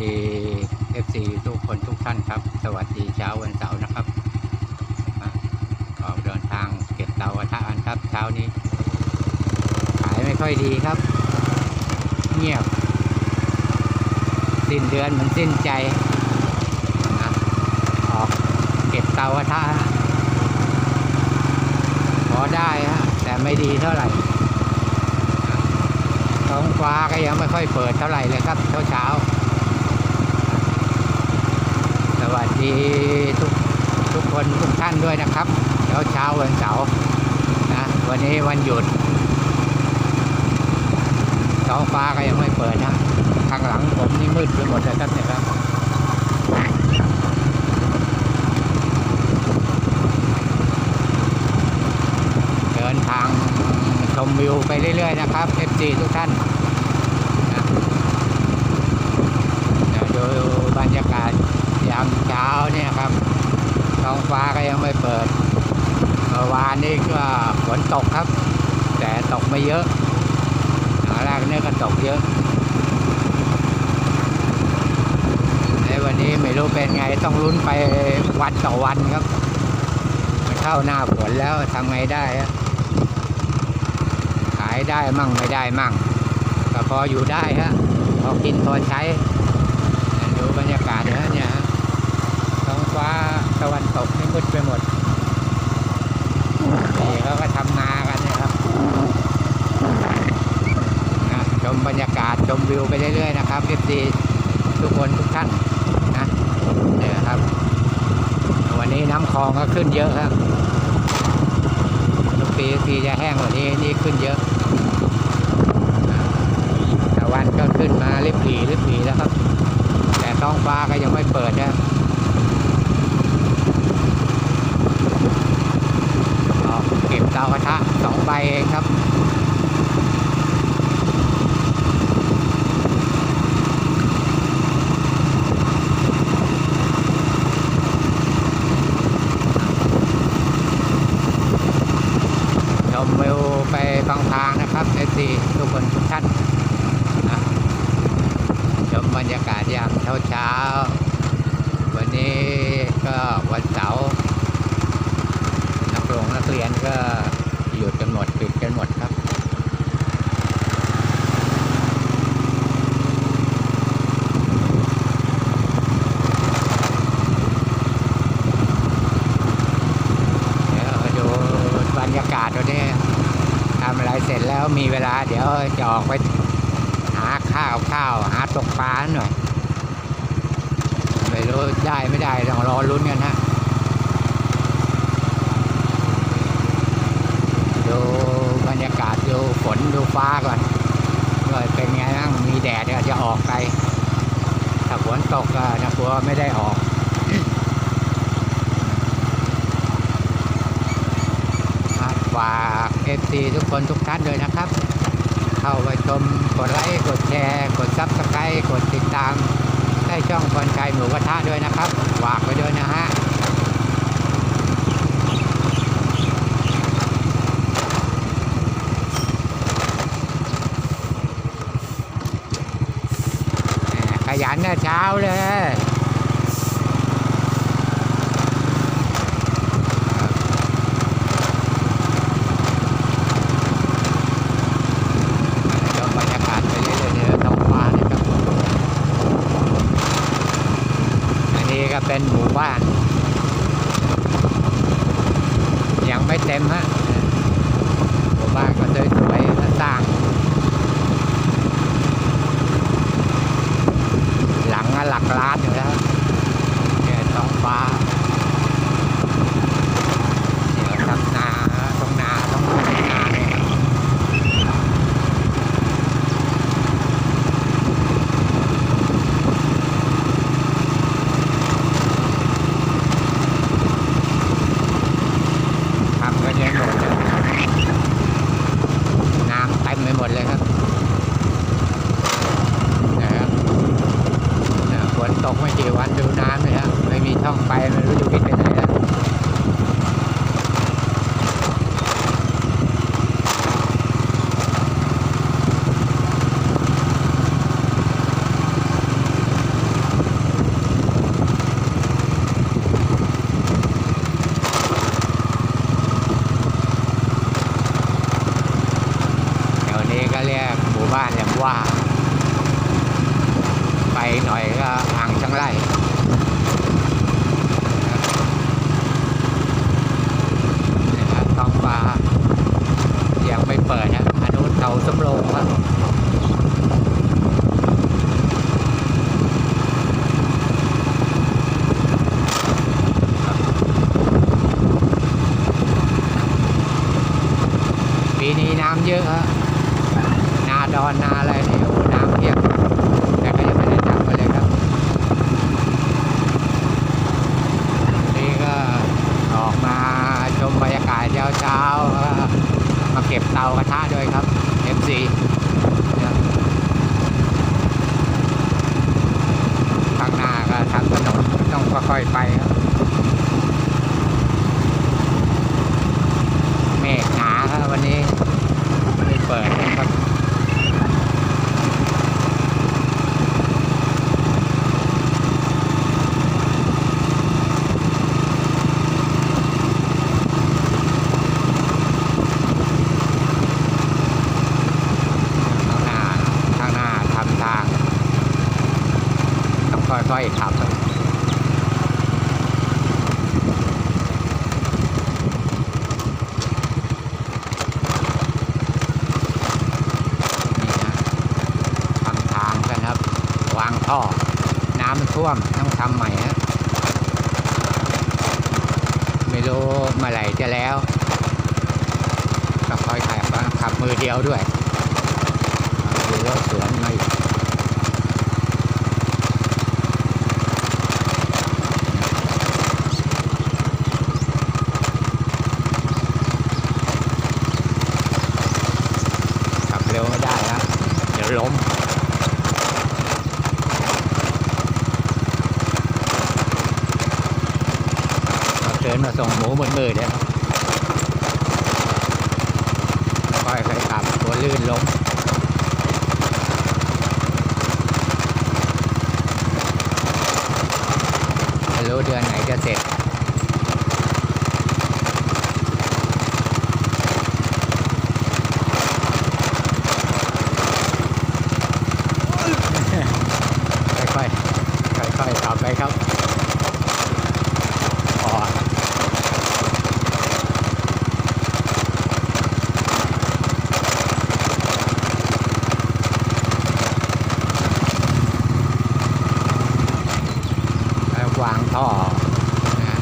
ดีเอฟซีทุกคนทุกท่านครับ สวัสดีเช้าวันเสาร์นะครับออกเดินทางเก็บเตากระทะกันครับเช้านี้ ขายไม่ค่อยดีครับ เงียบ สิ้นเดือนเหมันสิ้นใจนะออกเก็บเตากระทะพอได้ฮะแต่ไม่ดีเท่าไหร่ท้องฟ้าก็ยังไม่ค่อยเปิดเท่าไหร่เลยครับเช้าเช้าๆส วัสดีทุกทุกคนทุกท่านด้วยนะครับเช้าเช้าวันเสาร์นะวันนี้วันหยุดท้องฟ้าก็ยังไม่เปิดนะข้างหลังผมนี่มืดไปหมดเลยครับเนี่ยครับเดินทางชมวิวไปเรื่อยๆนะครับ FC ทุกท่านนะเดี๋ยวดูบรรยากาศยามเช้าเนี่ยครับท้ องฟ้าก็ยังไม่เปิดเมื่อวานนี้ก็ฝนตกครับ แต่ตกไม่เยอะตอนแรกเนี่ยก็ตกเยอะในวันนี้ไม่รู้เป็นไงต้องลุ้นไปวันต่อวันครับมันเข้าหน้าฝนแล้วทำไงได้ขายได้มั่งไม่ได้มั่งก็พออยู่ได้ฮะพอกินพอใช้ดูบรรยากาศนะเนี่ยฮะท้องฟ้าะวันตกนี่มืดไปหมดนี่เขาก็ทำนากันนะครับชมบรรยากาศชมวิวไปเรื่อยๆนะครับเอฟซีทุกคนทุกท่านนะเนี่ยครับ วันนี้น้ำคลองก็ขึ้นเยอะครับทุกปีปีจะแห้งกว่านี้นี่ขึ้นเยอะอ่าตะวันก็ขึ้นมาริบหลีริบหลีแล้วครับ แต่ท้องฟ้าก็ยังไม่เปิดนะออกเก็บเตากระทะสองใบเองครับ ชมวิวไปบางทางนะครับเอซีทุกคนทุกท่านนะชมบรรยากาศยาม เช้าเช้า วันนี้ก็วันเสาร์นักเรียนนักเรียนก็หยุดกันหมดปิดกันหมดครับเดี๋ยวดูบรรยากาศวันนี้ทำอะไรเสร็จแล้วมีเวลาเดี๋ยวจะออกไปหาข้าวข้าวหาตกปลาหน่อย รู้ได้ไม่ได้ต้องรอลุ้นกันฮะดูบรรยากาศดูฝนดูฟ้าก่อนว่าเป็นไงบ้างมีแดดจะออกไปถ้าฝนตกก็นะกลัวไม่ได้ออกฝากเอฟซีทุกคนทุกท่านเลยนะครับ เข้าไปชมกดไลค์กดแชร์ กดซับสไครต์กดติดตาม ให้ช่องคนไกลหมูกระทะด้วยนะครับฝากไปด้วยนะฮะขยันนะเช้าเลย ชมบรรยากาศไปเรื่อยๆเนี่ยท้องฟ้านะครับอันนี้ ก็เป็นหมู่บ้าน ยังไม่เต็มฮะหมู่บ้านก็สวยๆสร้าง หลังละหลักล้านอยู่แล้วเนี่ยท้องฟ้าเดี๋ยวทำนาท้องนาท้องนาเนี่ยครับ ทำกันยังหมดเลยน้ำเต็มไปหมดเลยครับนะครับเนี่ยฝน ตกไม่กี่วันดูน้ำเลยครับไม่มีช่องไปไม่รู้จะวิ่งไปไหนแล้ว หน่อยก็อ่างช่างไร่นี่นะท้องฟ้ายังไม่เปิดนะอนุเขาสำโรงครับ ปีนี้น้ำเยอะฮะนาดอนนาอะไรนี่โอ้น้ำเพียบแต่ก็ยังไม่ได้จับกันเลยครับ นี่ก็ออกมาชมบรรยากาศเช้าๆมาเก็บเตากระทะด้วยครับ FC ข้างหน้าก็ทางถนนต้องค่อยๆไปครับ เมฆหนาครับวันนี้ไม่ได้เปิดนะครับข้างหน้าข้างหน้าทำทาง ต้องค่อยๆขับครับนี่นะทำทางกันครับวางท่อน้ำมันท่วมต้องทำใหม่ฮะไม่รู้เมื่อไหร่จะแล้ว ก็คอยขับขับมือเดียวด้วยดูรถสวนมาอีกขับเร็วไม่ได้แล้วเดี๋ยวล้ม เอาเชิญมาส่งหมูมืดมืดๆเลยค่อยๆขับตัวลื่นลงไม่รู้เดือนไหนจะเสร็จ ค่อยๆ ค่อยๆขับไปครับอ๋อ แล้ววางท่อนะ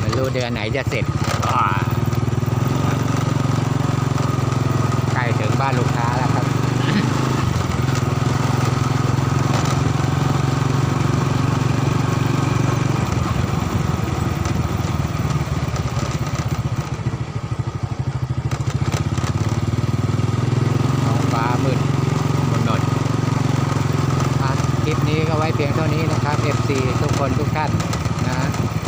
ไม่รู้ เดือนไหนจะเสร็จอ่าใกล้ถึงบ้านลูกค้าแล้วครับท้องฟ้ามืดมนหนดอะคลิปนี้ก็ไว้เพียงเท่านี้นะครับ FC ทุกคนทุกท่านนะ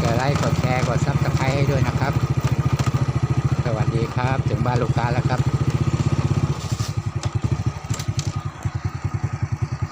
กดไลค์กดแชร์กดซับสไครต์ ให้ด้วยนะครับ สวัสดีครับถึงบ้านลูกค้าแล้วครับ